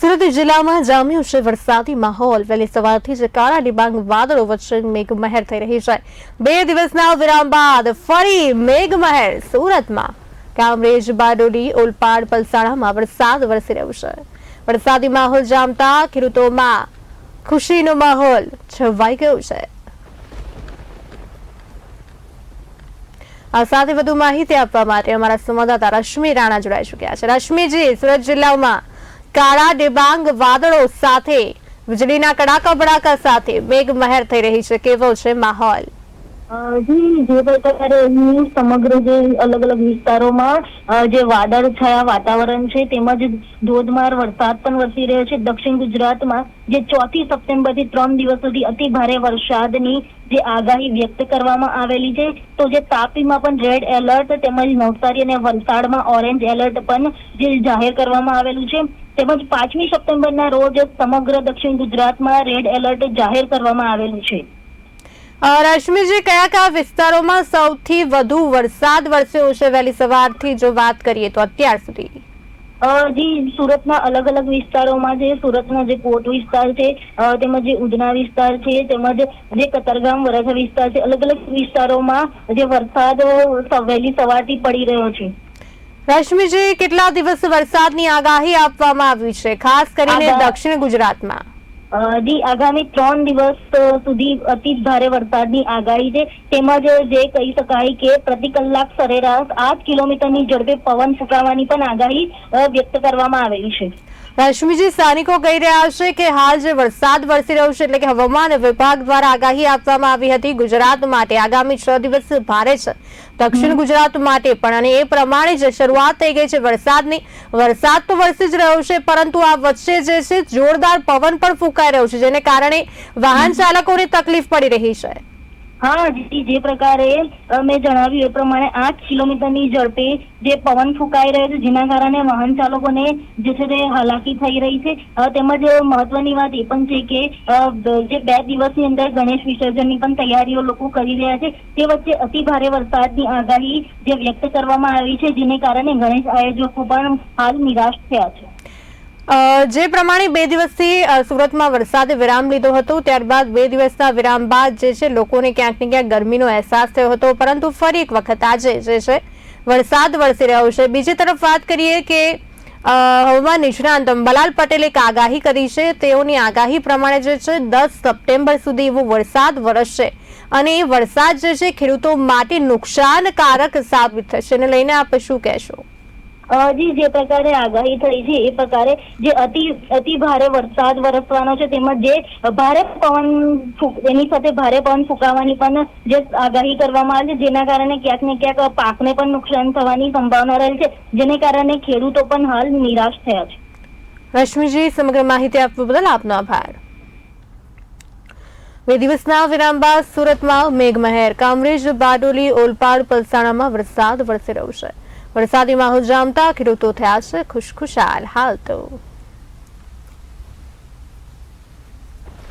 સુરત જિલ્લામાં જામ્યો છે વરસાદી માહોલ. વહેલી સવારથી જ કાળા ડિબાંગ વાદળો વચ્ચે મેઘમહેર થઈ રહી છે. બે દિવસના વિરામ બાદ ફરી મેઘમહેર સુરતમાં. કામરેજ, બારડોલી, ઓલપાડ, પલસાણામાં વરસાદ વરસી રહ્યો છે. વરસાદી માહોલ જામતા ખેડૂતોમાં ખુશીનો માહોલ છવાઈ ગયો છે. આ સાથે વધુ માહિતી આપવા માટે અમારા સંવાદદાતા રશ્મિ રાણા જોડાઈ ચુક્યા છે. રશ્મિજી, સુરત જિલ્લામાં કાળા ડિબાંગ વાદળો સાથે, વીજળીના કડાકા ભડાકા સાથે મેઘમહેર થઈ રહી છે. કેવો છે માહોલ? જી પ્રકારે અહીં સમગ્ર જે અલગ અલગ વિસ્તારોમાં જે વાદળ છાયા વાતાવરણ છે, તેમજ ધોધમાર વરસાદ પણ વરસી રહ્યો છે. દક્ષિણ ગુજરાતમાં જે ચોથી સપ્ટેમ્બરથી ત્રણ દિવસ સુધી અતિ ભારે વરસાદની જે આગાહી વ્યક્ત કરવામાં આવેલી છે, તો જે તાપીમાં પણ રેડ એલર્ટ તેમજ નવસારી અને વલસાડમાં ઓરેન્જ એલર્ટ પણ જે જાહેર કરવામાં આવેલું છે. તેમજ પાંચમી સપ્ટેમ્બરના રોજ સમગ્ર દક્ષિણ ગુજરાતમાં રેડ એલર્ટ જાહેર કરવામાં આવેલું છે. રશ્મિજી કયા કયા વિસ્તારોમાં સૌથી વધુ વરસાદ વરસ્યો છે વહેલી સવારથી જો વાત કરીએ તો અત્યાર સુધી. જી સુરતના અલગ અલગ વિસ્તારોમાં છે. સુરતનો જે કોટ વિસ્તાર છે તેમજ જે ઉધના વિસ્તાર છે તેમજ જે કતરગામ વરસા વિસ્તાર છે અલગ અલગ વિસ્તારોમાં જે વરસાદ વહેલી સવારથી પડી રહ્યો છે. રશ્મિજી કેટલા દિવસ વરસાદની આગાહી આપવામાં આવી છે? ખાસ કરીને દક્ષિણ ગુજરાતમાં. જી આગામી ત્રણ દિવસ સુધી અતિ ભારે વરસાદની આગાહી છે. તેમજ જે કહી શકાય કે પ્રતિ કલાક સરેરાશ આઠ કિલોમીટરની ઝડપે પવન ફૂંકાવાની પણ આગાહી વ્યક્ત કરવામાં આવેલી છે. રશ્મિજી સ્થાનિકો કહી રહ્યા છે કે હાલ જે વરસાદ વરસી રહ્યો છે એટલે કે હવામાન વિભાગ દ્વારા આગાહી આપવામાં આવી હતી ગુજરાત માટે. આગામી છ દિવસ ભારે છે. દક્ષિણ ગુજરાત માટે પણ અને એ પ્રમાણે જ શરૂઆત થઈ ગઈ છે વરસાદની. વરસાદ તો વરસી જ રહ્યો છે પરંતુ આ વચ્ચે જે છે જોરદાર પવન પણ ફૂંકાઈ રહ્યું છે જેને કારણે વાહન ચાલકોને તકલીફ પડી રહી છે. હા જી જે પ્રકારે મેં જણાવ્યું એ પ્રમાણે આઠ કિલોમીટરની ઝડપે જે પવન ફૂંકાઈ રહ્યો છે જેના કારણે વાહન ચાલકોને જે છે તે હાલાકી થઈ રહી છે. તેમજ મહત્વની વાત એ પણ છે કે જે બે દિવસની અંદર ગણેશ વિસર્જનની પણ તૈયારીઓ લોકો કરી રહ્યા છે તે વચ્ચે અતિ ભારે વરસાદની આગાહી જે વ્યક્ત કરવામાં આવી છે જેને કારણે ગણેશ આયોજકો પણ હાલ નિરાશ થયા છે. જે પ્રમાણે બે દિવસથી સુરતમાં વરસાદે વિરામ લીધો હતો, ત્યારબાદ બે દિવસના વિરામ બાદ જે છે, લોકોને ક્યાંક ને ક્યાંક ગરમીનો અહેસાસ થયો હતો, પરંતુ ફરી એક વખત આજે જે છે, વરસાદ વરસી રહ્યો છે. બીજી તરફ વાત કરીએ કે હવામાન નિષ્ણાંત અંબાલાલ પટેલે એક આગાહી કરી છે. તેઓની આગાહી પ્રમાણે જે છે, દસ સપ્ટેમ્બર સુધી એવો વરસાદ વરસશે અને એ વરસાદ જે છે, ખેડૂતો માટે નુકસાનકારક સાબિત થશે. એને લઈને આપ શું કહેશો? જી, જે પ્રકારે આગાહી થઈ છે, એ પ્રકારે જે અતિ અતિ ભારે વરસાદ વરસવાનો છે, તેમજ જે ભારે પવન એની સાથે ભારે પવન ફૂંકાવાની પણ જે આગાહી કરવામાં આવી છે, જેના કારણે ક્યાંક ને ક્યાંક પાકને પણ નુકસાન થવાની સંભાવના રહેલ છે, જેને કારણે ખેડૂતો પણ હાલ નિરાશ થયા છે. રશ્મિજી, સમગ્ર માહિતી આપવા બદલ આપનો આભાર. બે દિવસના વિરામ બાદ સુરતમાં મેઘમહેર, કામરેજ, બારડોલી, ઓલપાડ, પલસાણામાં વરસાદ વરસી રહ્યો છે. વરસાદી માહોલ જામતા ખેડૂતો થયા છે ખુશખુશાલ હાલ તો.